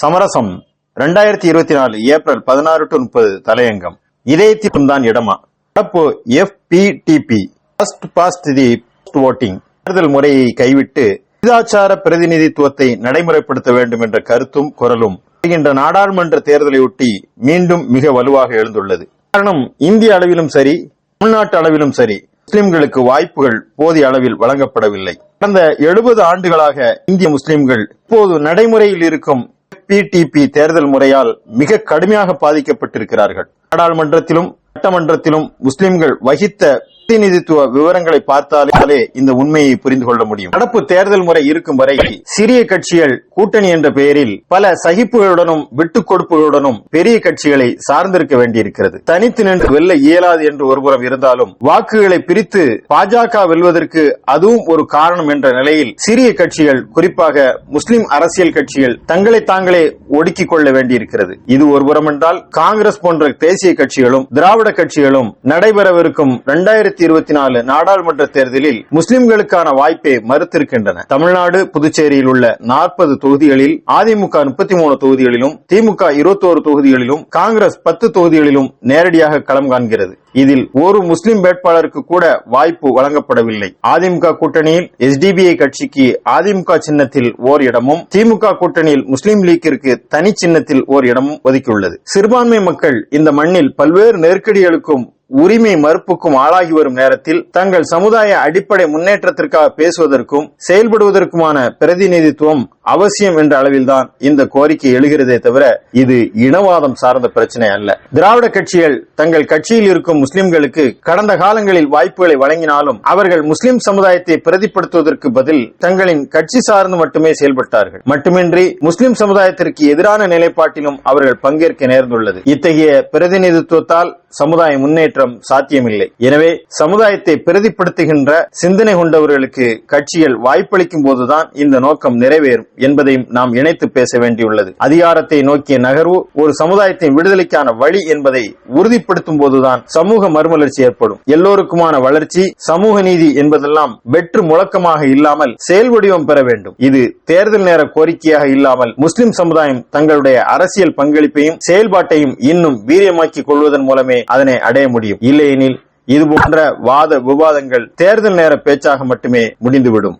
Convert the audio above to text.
சமரசம் ரெண்டாயிரத்தி இருபத்தி நாலு ஏப்ரல் பதினாறு டு முப்பது தலையங்கம். இதயத்திற்கும் தான் இடமா? நடப்பு FPTP first past the voting தேர்தல் முறையை கைவிட்டு விதாச்சார பிரதிநிதித்துவத்தை நடைமுறைப்படுத்த வேண்டும் என்ற கருத்தும் குரலும் வருகின்ற நாடாளுமன்ற தேர்தலையொட்டி மீண்டும் மிக வலுவாக எழுந்துள்ளது. காரணம் இந்திய அளவிலும் சரி தமிழ்நாட்டு அளவிலும் சரி முஸ்லிம்களுக்கு வாய்ப்புகள் போதிய அளவில் வழங்கப்படவில்லை. கடந்த எழுபது ஆண்டுகளாக இந்திய முஸ்லிம்கள் இப்போது நடைமுறையில் இருக்கும் பிடிபி தேர்தல் முறையால் மிக கடுமையாக பாதிக்கப்பட்டிருக்கிறார்கள். நாடாளுமன்றத்திலும் சட்டமன்றத்திலும் முஸ்லிம்கள் வகித்த பிரதிநிதித்துவ விவரங்களை பார்த்தாலே இந்த உண்மையை புரிந்து கொள்ள முடியும். நடப்பு தேர்தல் முறை இருக்கும் வரை சிறிய கட்சிகள் கூட்டணி என்ற பெயரில் பல சகிப்புகளுடனும் விட்டுக் கொடுப்புகளுடனும் பெரிய கட்சிகளை சார்ந்திருக்க வேண்டியிருக்கிறது. தனித்து நின்று வெல்ல இயலாது என்று ஒருபுறம் இருந்தாலும் வாக்குகளை பிரித்து பாஜக வெல்வதற்கு அதுவும் ஒரு காரணம் என்ற நிலையில் சிறிய கட்சிகள் குறிப்பாக முஸ்லிம் அரசியல் கட்சிகள் தங்களை தாங்களே ஒடுக்கிக் கொள்ள வேண்டியிருக்கிறது. இது ஒருபுறம் என்றால் காங்கிரஸ் போன்ற தேசிய கட்சிகளும் திராவிட கட்சிகளும் நடைபெறவிருக்கும் இரண்டாயிரத்தி இருபத்தி நாலு நாடாளுமன்ற தேர்தலில் முஸ்லிம்களுக்கான வாய்ப்பை மறுத்திருக்கின்றன. தமிழ்நாடு புதுச்சேரியில் உள்ள நாற்பது தொகுதிகளில் அதிமுக முப்பத்தி மூணு தொகுதிகளிலும் திமுக இருபத்தோரு தொகுதிகளிலும் காங்கிரஸ் பத்து தொகுதிகளிலும் நேரடியாக களம் காண்கிறது. இதில் ஒரு முஸ்லிம் வேட்பாளருக்கு கூட வாய்ப்பு வழங்கப்படவில்லை. அதிமுக கூட்டணியில் எஸ்டிபிஐ கட்சிக்கு அதிமுக சின்னத்தில் ஓர் இடமும் திமுக கூட்டணியில் முஸ்லிம் லீக்கிற்கு தனி சின்னத்தில் ஓர் இடமும் ஒதுக்கியுள்ளது. சிறுபான்மை மக்கள் இந்த மண்ணில் பல்வேறு நெருக்கடிகளுக்கும் உரிமை மறுப்புக்கும் ஆளாகி வரும் நேரத்தில் தங்கள் சமுதாய அடிப்படை முன்னேற்றத்திற்காக பேசுவதற்கும் செயல்படுவதற்குமான பிரதிநிதித்துவம் அவசியம் என்ற அளவில்தான் இந்த கோரிக்கை எழுகிறதே தவிர இது இனவாதம் சார்ந்த பிரச்சனை அல்ல. திராவிட கட்சிகள் தங்கள் கட்சியில் இருக்கும் முஸ்லிம்களுக்கு கடந்த காலங்களில் வாய்ப்புகளை வழங்கினாலும் அவர்கள் முஸ்லிம் சமுதாயத்தை பிரதிப்படுத்துவதற்கு பதில் தங்களின் கட்சி சார்ந்து மட்டுமே செயல்பட்டார்கள். மட்டுமின்றி முஸ்லிம் சமுதாயத்திற்கு எதிரான நிலைப்பாட்டிலும் அவர்கள் பங்கேற்க நேர்ந்துள்ளது. இத்தகைய பிரதிநிதித்துவத்தால் சமுதாய முன்னேற்றம் சாத்தியமில்லை. எனவே சமுதாயத்தை பிரதிப்படுத்துகின்ற சிந்தனை கொண்டவர்களுக்கு கட்சிகள் வாய்ப்பளிக்கும் போதுதான் இந்த நோக்கம் நிறைவேறும். என்பதையும் நாம் இணைத்து பேச வேண்டியுள்ளது. அதிகாரத்தை நோக்கிய நகர்வு ஒரு சமுதாயத்தின் விடுதலைக்கான வழி என்பதை உறுதிப்படுத்தும் போதுதான் சமூக மறுமலர்ச்சி ஏற்படும். எல்லோருக்குமான வளர்ச்சி சமூக நீதி என்பதெல்லாம் வெற்று முழக்கமாக இல்லாமல் செயல் வடிவம் பெற வேண்டும். இது தேர்தல் நேர கோரிக்கையாக இல்லாமல் முஸ்லிம் சமுதாயம் தங்களுடைய அரசியல் பங்களிப்பையும் செயல்பாட்டையும் இன்னும் வீரியமாக்கிக் கொள்வதன் மூலமே அதனை அடைய முடியும். இல்லையெனில் இது போன்ற வாத விவாதங்கள் தேர்தல் நேர பேச்சாக மட்டுமே முடிந்துவிடும்.